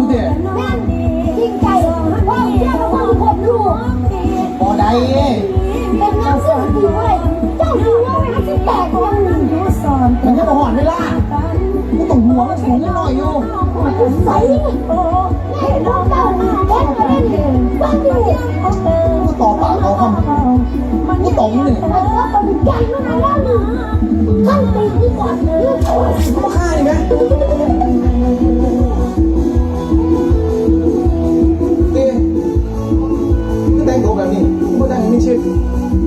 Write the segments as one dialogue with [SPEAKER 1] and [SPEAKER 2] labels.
[SPEAKER 1] ูเด้
[SPEAKER 2] แม่นจริงใจพ่อเชื่อว่าผมลู
[SPEAKER 1] บ่ได้
[SPEAKER 2] เป็นงานสื้อถือไว้เจ้าดูว่าไม่ให้แตกคนหนึ่งสอน
[SPEAKER 1] มันจะมาหอนเวลากูต้องหัวมันสูงนิดหน่อยอยู่
[SPEAKER 2] ใส่โอ้ให้น้องเจ้าเล่นก็เล่นบางทีเขาเติม
[SPEAKER 1] กูต่อปากต่อคำกูตรงนี่
[SPEAKER 2] เออเป็นใหญ่มากแล้วนะขั้นตีที่ก่อนเลย
[SPEAKER 1] กูมาฆ่าดิไหม แต่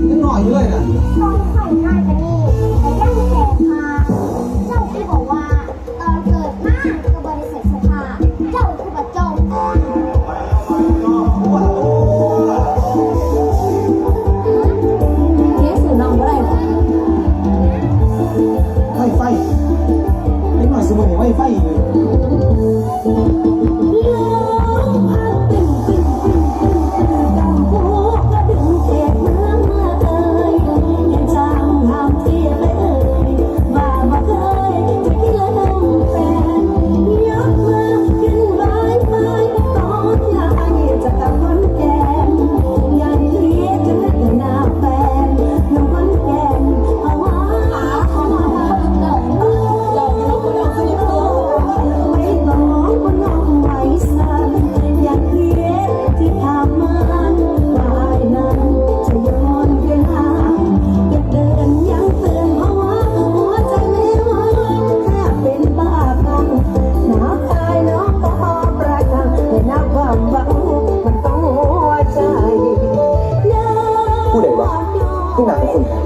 [SPEAKER 1] ผู้หนักคน
[SPEAKER 3] ก็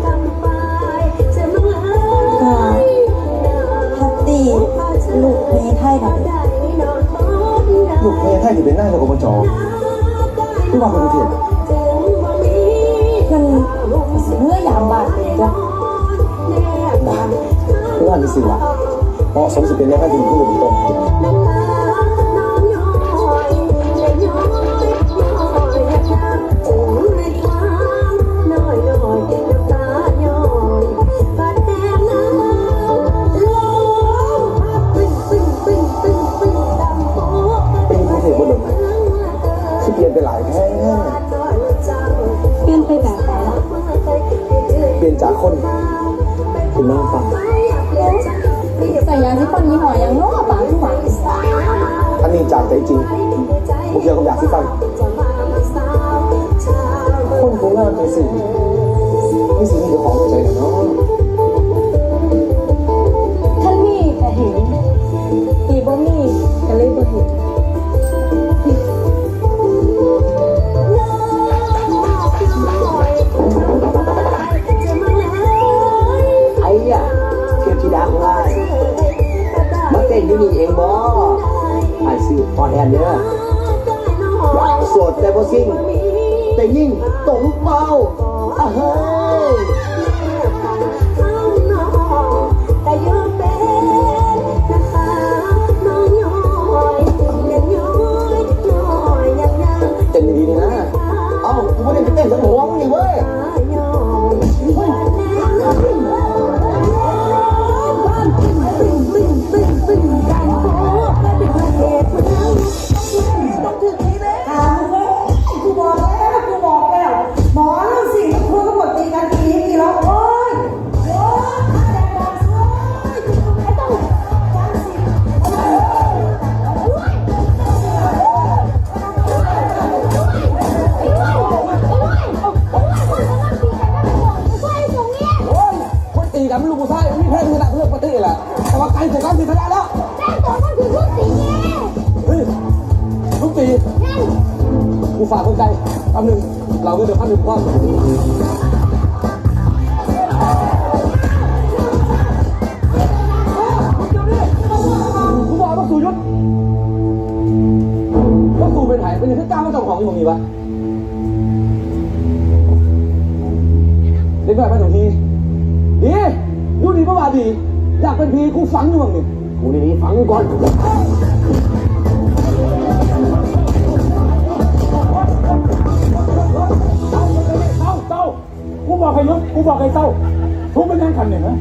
[SPEAKER 3] พัตตี้ลูกเมไทยดอก
[SPEAKER 1] ลูกเมียไทยที่เป็นหน้าจากอบจที่ว่าคนเทียน
[SPEAKER 3] เพิ่นเมื่อยามบาดเลยจ้ะ
[SPEAKER 1] ไม่ว่าจะสิวะเพราะสมสิเป็นแม่ข้าดินผู้เป็นต้นเจากคนคุณน้างฟ้า
[SPEAKER 3] ใส่ยาที่ปันยี่ห้อยังโนะปากทุกหวัว
[SPEAKER 1] อันนี้จากใจจริงผมเกี่ยวกับอยากสิฟังคนคงน่าเป็นสิ่งมีสิ่งที่เจ้าของใจเนาะ
[SPEAKER 3] มา
[SPEAKER 4] เอยู่นี่เองบ่ไอ้ซื้อพอแทนเด้อโสดแต่บ่ซิ่งแต่ยิ่งตรงเป้าอะเฮ้ย
[SPEAKER 1] กัน
[SPEAKER 5] ไม่รู้
[SPEAKER 1] กูใช่ไม่แพ้ขนาดเรื่องปฏิแหละแต่ว่าไกลจากการตีทนายแล้วเฮ้ยทุกตีกูฝากคนใจคำหนึ่งเราก็เดี๋ยวพันหนึ่งความกูบอกว่าสู่ยุทธว่าสู่เป็นไผ่เป็นยังไงกล้ามาจ้องของอยู่ตรงนี้วะเด็กน้อยมาตรงที ดีอยู่ดีเมื่อวานดี อยากเป็นพีกูฝังอยู่มั้งนี่กูนี่ฝังก่อนเต้าเต้ากูบอกให้ยุดกูบอกให้เต้าทุกเป็นยังขันหนึ่งนะ